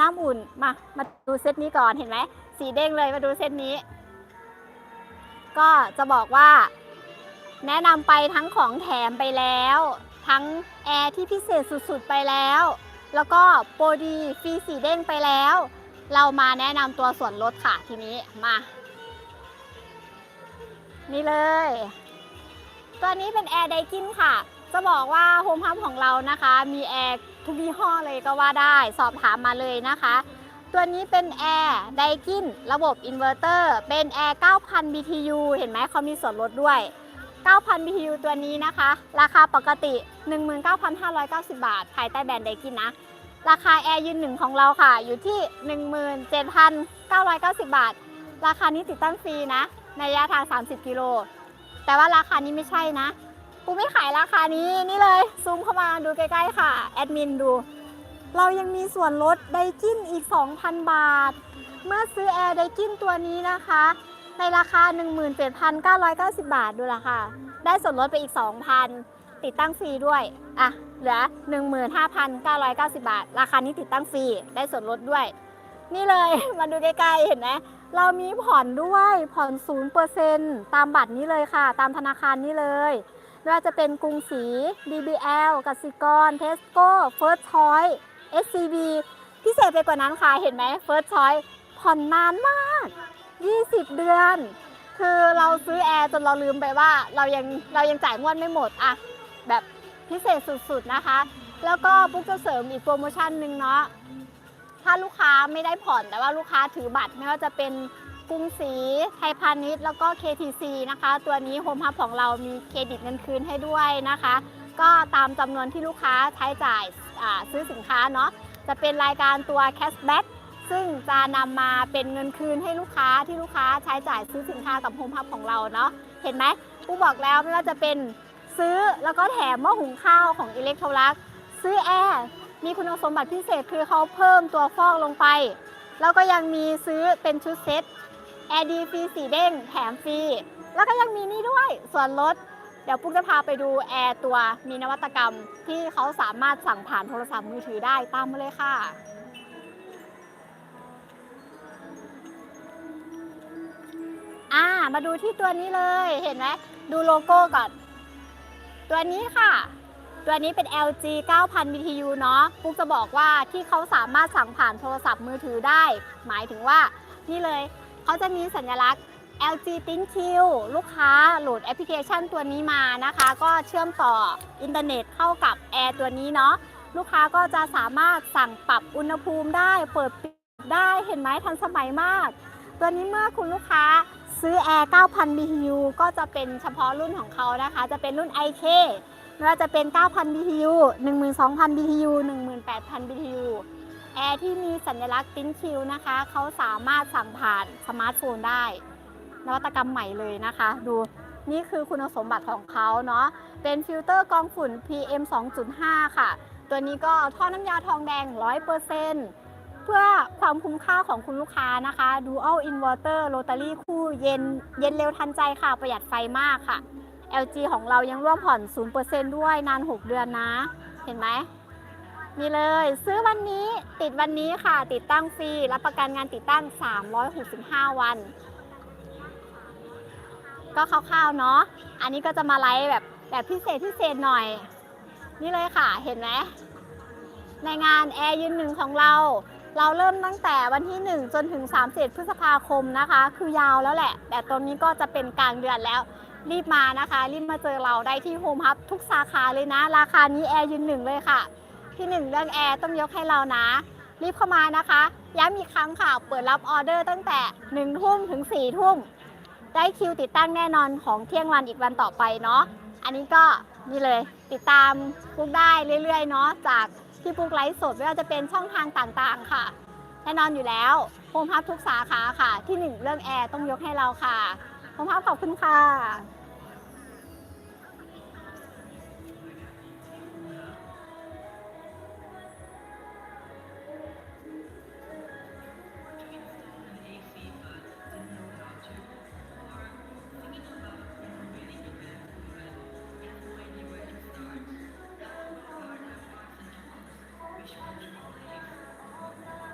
น้ำอุ่น มา มาดูเซตนี้ก่อนเห็นไหม สีเด้งเลยมาดูเซตนี้ ก็จะบอกว่า แนะนำไปทั้งของแถมไปแล้ว ทั้งแอร์ที่พิเศษสุดๆไปแล้ว แล้วก็โปรดีฟรีสีเด้งไปแล้ว เรามาแนะนำตัวส่วนลดค่ะทีนี้มา นี่เลย ตัวนี้เป็นแอร์ไดกินค่ะ จะบอกว่าโฮมฮับของเรานะคะ มีแอร์ ทุกยี่ห้อเลยก็ว่าได้ สอบถามมาเลยนะคะ ตัวนี้เป็นแอร์ไดกินระบบอินเวอร์เตอร์เป็นแอร์9,000 BTU เห็นไหมเขามีส่วนลดด้วย 9,000 BTU ตัวนี้นะคะ ราคาปกติ 19,590 บาท ภายใต้แบรนด์ไดกินนะ ราคาแอร์ยืนหนึ่งของเราค่ะ อยู่ที่ 17,990 บาท ราคานี้ติดตั้งฟรีนะ ในระยะทาง 30 กิโล แต่ว่าราคานี้ไม่ใช่นะ กูไม่ขายราคานี้นี่เลย ซูมเข้ามาดูใกล้ๆค่ะ แอดมินดู เรายังมีส่วนลดไดกินอีก 2,000 บาท เมื่อซื้อแอร์ไดกินตัวนี้นะคะ ในราคา 17,990 บาทดูละค่ะ ได้ส่วนลดไปอีก 2,000 ติดตั้งฟรีด้วย อะ เหลือ 15,990 บาท ราคานี้ติดตั้งฟรี ได้ส่วนลดด้วย นี่เลยมาดูใกล้ๆเห็นไหมเรามีผ่อนด้วยผ่อน0%ตามบัตรนี้เลยค่ะ ตามธนาคารนี้เลย ไม่ว่าจะเป็นกรุงศรี DBL กสิกร Tesco First Choice SCB พิเศษไปกว่านั้นค่ะ เห็นไหม First Choice ผ่อนนานมาก 20 เดือน คือเราซื้อแอร์จนเราลืมไปว่าเรายังเรายังจ่ายงวดไม่หมดอะแบบพิเศษสุดๆนะคะ แล้วก็ปุ๊กจะเสริมอีกโปรโมชั่นหนึ่งเนาะถ้าลูกค้าไม่ได้ผ่อนแต่ว่าลูกค้าถือบัตรไม่ว่าจะเป็น กรุงศรีไทยพาณิชย์แล้วก็ KTC นะคะ ตัวนี้โฮมฮับของเรามีเครดิตเงินคืนให้ด้วยนะคะ ก็ตามจำนวนที่ลูกค้าใช้จ่ายาซื้อสินค้าเนาะจะเป็นรายการตัว cashback ซึ่งจะนำมาเป็นเงินคืนให้ลูกค้าที่ลูกค้าใช้จ่ายซื้อสินค้ากับโฮมฮับของเราเนาะเห็นไหมกูบอกแล้วไม่ว่าจะเป็นซื้อแล้วก็แถมหม้อหุงข้าวของอิเล็กโทรลักซื้อแอร์มีคุณสมบัติพิเศษคือเขาเพิ่มตัวฟอกลงไป แล้วก็ยังมีซื้อเป็นชุดเซ็ต แอร์ดีฟรีสีเด้งแถมฟรี แล้วก็ยังมีนี่ด้วย ส่วนลด เดี๋ยวปุ๊กจะพาไปดูแอร์ตัวมีนวัตกรรม ที่เขาสามารถสั่งผ่านโทรศัพท์มือถือได้ตามมาเลยค่ะ อ่า มาดูที่ตัวนี้เลยเห็นไหมดูโลโก้ก่อน ตัวนี้ค่ะ ตัวนี้เป็น LG 9000 BTU เนาะปุ๊กจะบอกว่าที่เขาสามารถสั่งผ่านโทรศัพท์มือถือได้ หมายถึงว่านี่เลย เขาจะมีสัญลักษณ์ LG Think Q ลูกค้าโหลดแอปพลิเคชันตัวนี้มานะคะ ก็เชื่อมต่ออินเทอร์เน็ตเข้ากับแอร์ตัวนี้เนาะลูกค้าก็จะสามารถสั่งปรับอุณหภูมิได้ เปิดปิดได้เห็นไหมทันสมัยมาก ตัวนี้เมื่อคุณลูกค้าซื้อแอร์9,000 BTU ก็จะเป็นเฉพาะรุ่นของเขานะคะ จะเป็นรุ่น IK ไม่ว่าจะเป็น 9,000 BTU 12,000 BTU 18,000 BTU แอร์ที่มีสัญลักษณ์ติ้นคิวนะคะเขาสามารถสั่งผ่านสมาร์ทโฟนได้ นวัตกรรมใหม่เลยนะคะ ดูนี่คือคุณสมบัติของเขาเนาะเป็นฟิลเตอร์กองฝุ่น PM 2.5 ค่ะ ตัวนี้ก็ท่อน้ำยาทองแดง 100%เพื่อความคุ้มค่าของคุณลูกค้านะคะ Dual Inverter Rotary คู่เย็นเย็นเร็วทันใจค่ะ ประหยัดไฟมากค่ะ LG ของเรายังร่วมผ่อน 0%ด้วยนาน 6 เดือนนะ เห็นไหม นี่เลย ซื้อวันนี้ติดวันนี้ค่ะ ติดตั้งฟรีรับประกันงานติดตั้ง 365 วัน ก็คร่าวๆเนาะอันนี้ก็จะมาไลฟ์แบบแบบพิเศษพิเศษหน่อย นี่เลยค่ะเห็นไหมในงานแอร์ยืนหนึ่งของเรา เราเริ่มตั้งแต่วันที่ 1 จนถึง 31 พฤษภาคมนะคะ คือยาวแล้วแหละ แต่ตรงนี้ก็จะเป็นกลางเดือนแล้ว รีบมานะคะ รีบมาเจอเราได้ที่โฮมฮับทุกสาขาเลยนะ ราคานี้แอร์ยืนหนึ่งเลยค่ะ ที่หนึ่งเรื่องแอร์ต้องยกให้เรานะ รีบเข้ามานะคะ ย้ำอีกครั้งค่ะ เปิดรับออเดอร์ตั้งแต่1ทุ่มถึง4ทุ่ม ได้คิวติดตั้งแน่นอนของเที่ยงวันอีกวันต่อไปเนาะ อันนี้ก็นี่เลยติดตามปุ๊กได้เรื่อยๆเนาะจากที่ปุ๊กไลฟ์สดไม่ว่าจะเป็นช่องทางต่างๆค่ะ แน่นอนอยู่แล้วโฮมฮับทุกสาขาค่ะ ที่หนึ่งเรื่องแอร์ต้องยกให้เราค่ะโฮมฮับขอบคุณค่ะ